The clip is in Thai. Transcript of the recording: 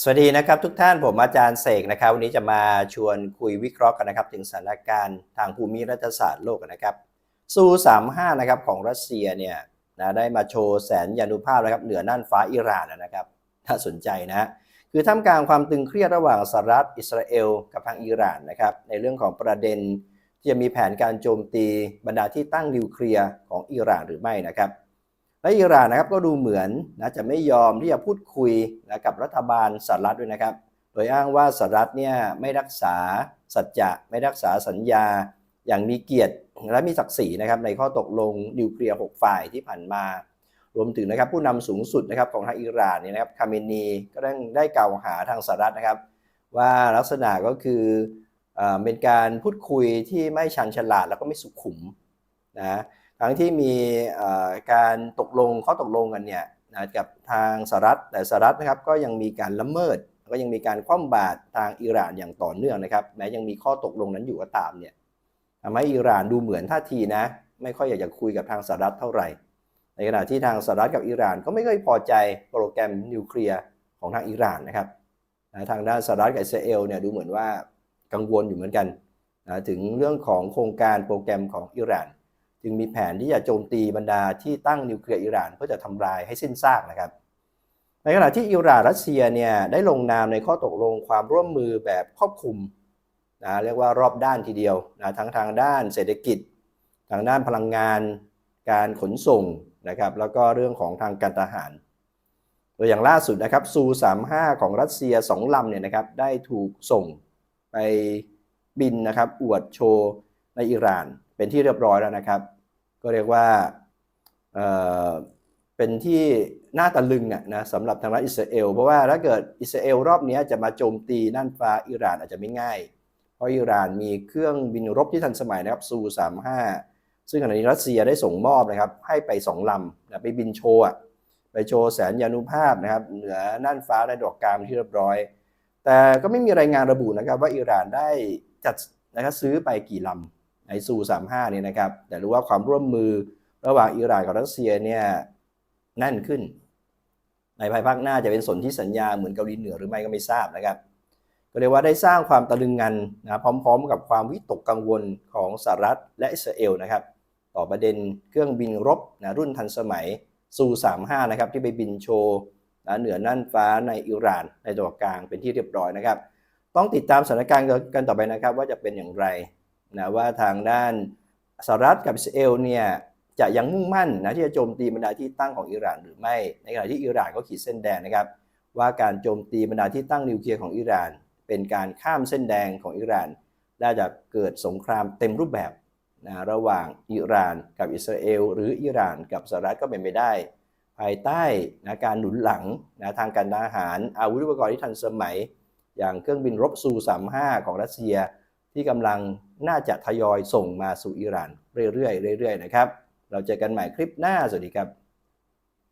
สวัสดีนะครับทุกท่านผมอาจารย์เสกนะครับ วันนี้จะมาชวนคุยวิเคราะห์กันนะครับ ถึงสถานการณ์ทางภูมิรัฐศาสตร์โลกนะครับซู35นะครับของรัสเซียเนี่ยนะได้มาโชว์แสนยานุภาพนะครับเหนือน่านฟ้าอิหร่านนะครับถ้าสนใจนะคือท่ามกลางความตึงเครียดระหว่างสหรัฐอิสราเอล กับทางอิหร่านนะครับในเรื่องของประเด็นที่จะมีแผนการโจมตีบรรดาที่ตั้งนิวเคลียร์ของอิหร่านหรือไม่นะครับ และอิหร่านนะครับก็ดูเหมือนนะจะไม่ยอมที่จะพูดคุยนะกับรัฐบาลสหรัฐด้วยนะครับ โดยอ้างว่าสหรัฐเนี่ยไม่รักษาสัจจะไม่รักษาสัญญาอย่างมีเกียรติและมีศักดิ์ศรีนะครับในข้อตกลงนิวเคลียร์ 6 ฝ่ายที่ผ่านมา รวมถึงนะครับผู้นำสูงสุดนะครับของทางอิหร่านเนี่ยนะครับคาเมนีก็ได้ได้กล่าวหาทางสหรัฐนะครับ ว่าลักษณะก็คือเอ่อเป็นการพูดคุยที่ไม่ชันฉลาดแล้วก็ไม่สุขุมนะ ทั้งที่มีการตกลงข้อตกลงกันเนี่ยนะกับทางสหรัฐแต่สหรัฐนะครับก็ยังมีการละเมิด ก็ยังมีการคว่ำบาตรทางอิหร่านอย่างต่อเนื่องนะครับแม้ยังมีข้อตกลงนั้นอยู่ก็ตามเนี่ยทำให้อิหร่านดูเหมือนท่าทีนะ ไม่ค่อยอยากจะคุยกับทางสหรัฐเท่าไหร่ ในขณะที่ทางสหรัฐกับอิหร่านก็ไม่ค่อยพอใจโปรแกรมนิวเคลียร์ของทางอิหร่านนะครับทางด้านสหรัฐกับอิสราเอลเนี่ยดูเหมือนว่ากังวลอยู่เหมือนกันนะถึงเรื่องของโครงการโปรแกรมของอิหร่าน จึงมีแผนที่จะโจมตีบรรดาที่ตั้งนิวเคลียร์อิหร่านเพื่อจะทำลายให้สิ้นซากนะครับ ในขณะที่อิหร่านรัสเซียเนี่ยได้ลงนามในข้อตกลงความร่วมมือแบบครอบคลุมนะเรียกว่ารอบด้านทีเดียวนะทั้งทางด้านเศรษฐกิจ ทางด้านพลังงาน การขนส่งนะครับแล้วก็เรื่องของทางการทหารโดยอย่างล่าสุดนะครับซู35 ของรัสเซีย 2 ลำเนี่ยนะครับได้ถูกส่งไปบินนะครับอวดโชว์ในอิหร่าน เป็นที่เรียบร้อยแล้วนะครับ ก็เรียกว่าเเป็นที่น่าตะลึงอะนะสำหรับทางรัฐอิสราเอล เพราะว่าถ้าเกิดอิสราเอลรอบนี้จะมาโจมตีน่านฟ้าอิหร่านอาจจะไม่ง่าย เพราะอิหร่านมีเครื่องบินรบที่ทันสมัยนะครับซู35ซึ่งขณะนี้รัสเซียได้ส่งมอบนะครับให้ไป 2ลำนะไปบินโชว์ไปโชว์แสนยานุภาพนะครับเหนือน่านฟ้าในดอกกลางที่เรียบร้อย แต่ก็ไม่มีรายงานระบุนะครับว่าอิหร่านได้จัดนะครับซื้อไปกี่ลำ ในซู35เนี่ยนะครับ แต่รู้ว่าความร่วมมือระหว่างอิหร่านกับรัสเซียเนี่ยแน่นขึ้น ในภายภาคหน้าจะเป็นสนธิสัญญาเหมือนเกาหลีเหนือหรือไม่ก็ไม่ทราบนะครับ ก็เรียกว่าได้สร้างความตะลึงงันนะพร้อม ๆ กับความวิตกกังวลของสหรัฐและอิสราเอลนะครับ ต่อประเด็นเครื่องบินรบนะรุ่นทันสมัยซู35นะครับที่ไปบินโชว์นะเหนือน่านฟ้าในอิหร่านในตะวันกลางเป็นที่เรียบร้อยนะครับ ต้องติดตามสถานการณ์กันต่อไปนะครับ ว่าจะเป็นอย่างไร นะว่าทางด้านสหรัฐกับอิสราเอลเนี่ยจะยังมุ่งมั่นนะที่จะโจมตีบรรดาที่ตั้งของอิหร่านหรือไม่ ในขณะที่อิหร่านก็ขีดเส้นแดงนะครับ ว่าการโจมตีบรรดาที่ตั้งนิวเคลียร์ของอิหร่าน เป็นการข้ามเส้นแดงของอิหร่านได้จะเกิดสงครามเต็มรูปแบบนะระหว่างอิหร่านกับอิสราเอลหรืออิหร่านกับสหรัฐก็เป็นไปได้ ภายใต้นะการหนุนหลังนะทางการทหาร อาวุธอุปกรณ์ที่ทันสมัย อย่างเครื่องบินรบซู35ของรัสเซียที่กำลัง น่าจะทยอยส่งมาสู่อิหร่านเรื่อยๆเรื่อยๆนะครับ เราเจอกันใหม่คลิปหน้า สวัสดีครับ